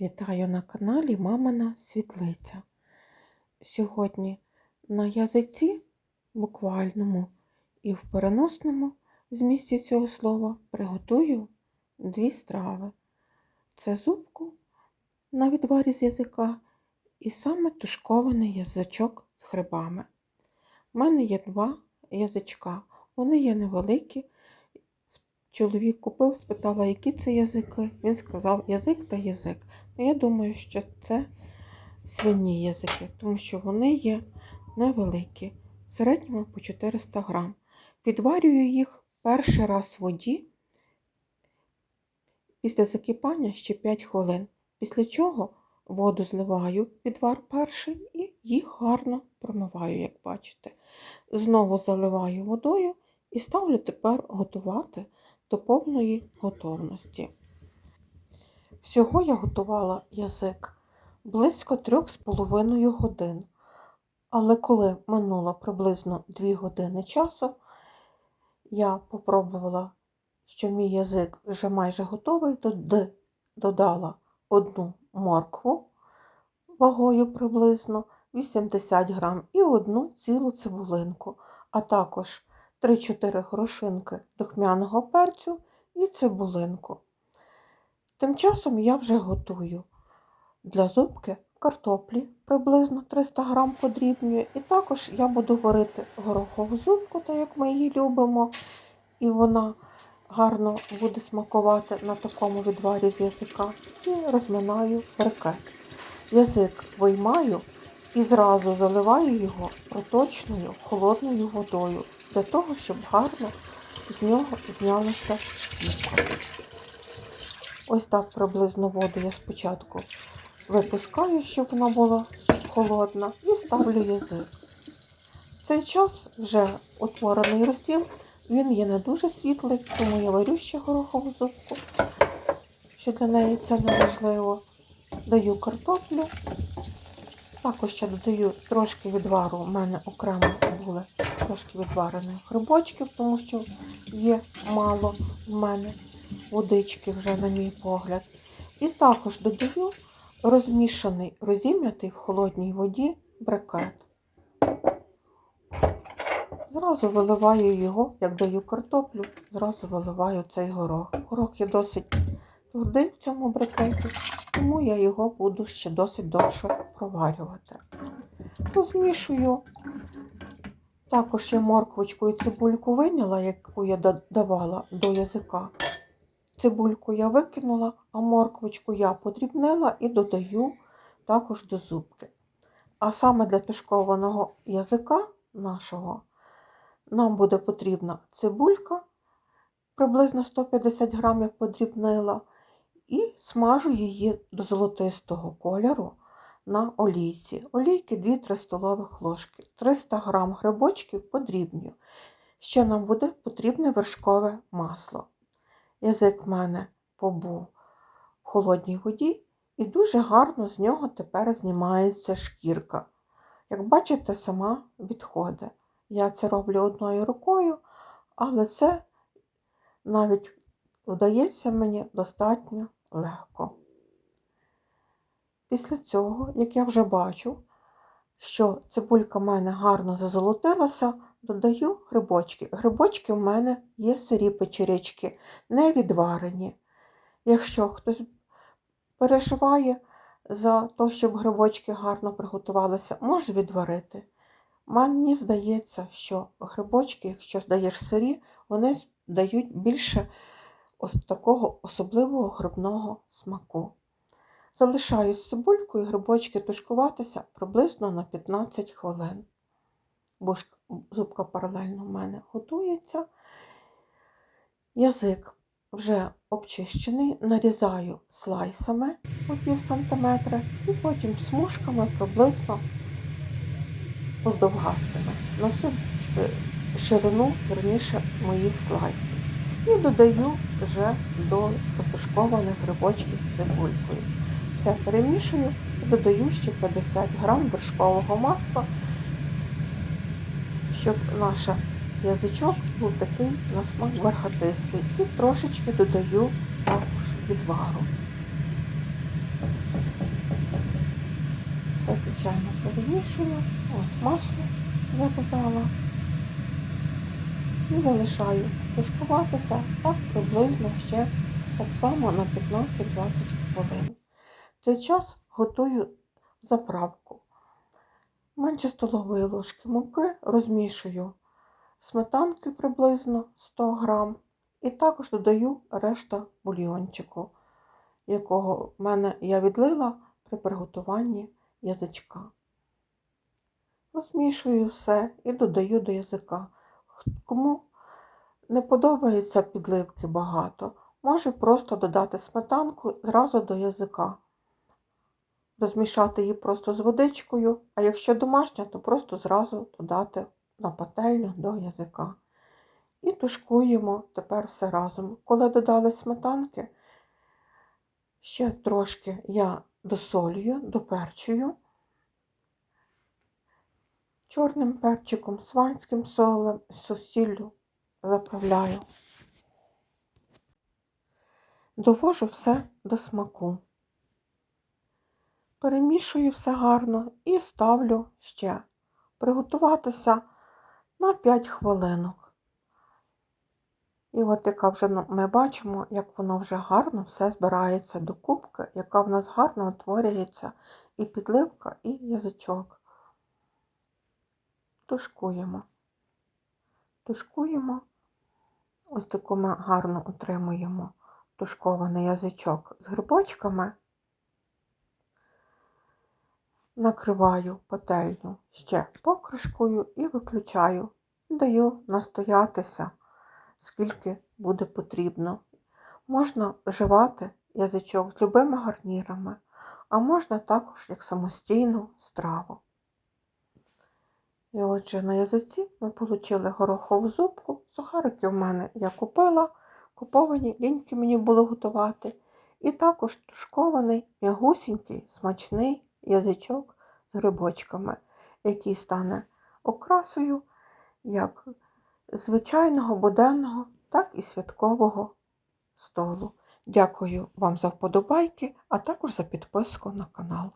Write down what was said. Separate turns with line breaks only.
Вітаю на каналі Мамина Світлиця. Сьогодні на язиці, буквальному і в переносному змісті цього слова приготую дві страви. Це зубку на відварі з язика і саме тушкований язичок з грибами. У мене є два язичка, вони є невеликі. Чоловік купив, спитала, які це язики. Він сказав язик та язик. Я думаю, що це свині язики, тому що вони є невеликі, в середньому по 400 грам. Відварюю їх перший раз в воді після закипання ще 5 хвилин. Після чого воду зливаю відвар перший і їх гарно промиваю, як бачите. Знову заливаю водою і ставлю тепер готувати до повної готовності. Всього я готувала язик близько 3,5 годин. Але коли минуло приблизно 2 години часу, я попробувала, що мій язик вже майже готовий, туди додала одну моркву вагою приблизно 80 грам і одну цілу цибулинку, а також 3-4 горошинки духмяного перцю і цибулинку. Тим часом я вже готую для зубки картоплі приблизно 300 грам подрібнюю. І також я буду варити горохову зубку, так як ми її любимо, і вона гарно буде смакувати на такому відварі з язика. І розминаю брикет. Язик виймаю і зразу заливаю його проточною холодною водою для того, щоб гарно з нього знялася шкірка. Ось так приблизно воду я спочатку випускаю, щоб вона була холодна, і ставлю язик. Цей час вже утворений розтіл, він є не дуже світлий, тому я варю ще горохову зубку, що для неї це не важливо. Даю картоплю, також ще додаю трошки відвару, у мене окремо були трошки відварених грибочків, тому що є мало в мене водички вже, на мій погляд. І також додаю розмішаний, розім'ятий в холодній воді брикет. Зразу виливаю його, як даю картоплю, зразу виливаю цей горох. Горох є досить твердий в цьому брикеті, тому я його буду ще досить довше проварювати. Розмішую. Також я морквочку і цибульку виняла, яку я давала до язика. Цибульку я викинула, а морквочку я подрібнила і додаю також до зубки. А саме для тушкованого язика нашого нам буде потрібна цибулька, приблизно 150 грамів подрібнила, і смажу її до золотистого кольору на олійці. Олійки 2-3 столових ложки, 300 грам грибочків подрібню. Ще нам буде потрібне вершкове масло. Язик в мене побув в холодній воді, і дуже гарно з нього тепер знімається шкірка. Як бачите, сама відходить. Я це роблю одною рукою, але це навіть вдається мені достатньо легко. Після цього, як я вже бачу, що цибулька в мене гарно зазолотилася, додаю грибочки. Грибочки в мене є сирі печерички, не відварені. Якщо хтось переживає за те, щоб грибочки гарно приготувалися, може відварити. Мені здається, що грибочки, якщо даєш сирі, вони дають більше ось такого особливого грибного смаку. Залишаю з цибулькою грибочки тушкуватися приблизно на 15 хвилин. Бушка, зубка паралельно в мене готується. Язик вже обчищений, нарізаю слайсами по пів сантиметра і потім смужками приблизно поздовгастими на всю е, ширину, верніше, моїх слайсів. І додаю вже до потушкованих грибочків з цибулькою. Все перемішую додаю ще 50 грам вершкового масла, щоб наш язичок був такий на смак бархатистий. І трошечки додаю також відвару. Все, звичайно, перемішую. Ось масло я додала. І залишаю тушкуватися так приблизно ще так само на 15-20 хвилин. В цей час готую заправку. Менше столової ложки муки розмішую сметанки приблизно 100 грам. І також додаю решта бульйончику, якого в мене я відлила при приготуванні язичка. Розмішую все і додаю до язика. Кому не подобається підливки багато, може просто додати сметанку зразу до язика. Розмішати її просто з водичкою, а якщо домашня, то просто зразу додати на пательню до язика. І тушкуємо тепер все разом. Коли додали сметанки, ще трошки я досолюю, доперчую чорним перчиком, сванським солем, сусіллю заправляю. Довожу все до смаку. Перемішую все гарно і ставлю ще приготуватися на 5 хвилинок. І от яка вже ну, ми бачимо, як воно вже гарно все збирається до кубки, яка в нас гарно утворюється і підливка, і язичок. Тушкуємо. Тушкуємо, ось таку ми гарно отримуємо тушкований язичок з грибочками. Накриваю пательню ще покришкою і виключаю. Даю настоятися, скільки буде потрібно. Можна вживати язичок з любими гарнірами, а можна також як самостійну страву. І отже, на язиці ми отримали горохову зубку. Сухарики в мене я купила, куповані, ліньки мені було готувати. І також тушкований, м'ягусінький, смачний язичок з грибочками, який стане окрасою як звичайного буденного, так і святкового столу. Дякую вам за вподобайки, а також за підписку на канал.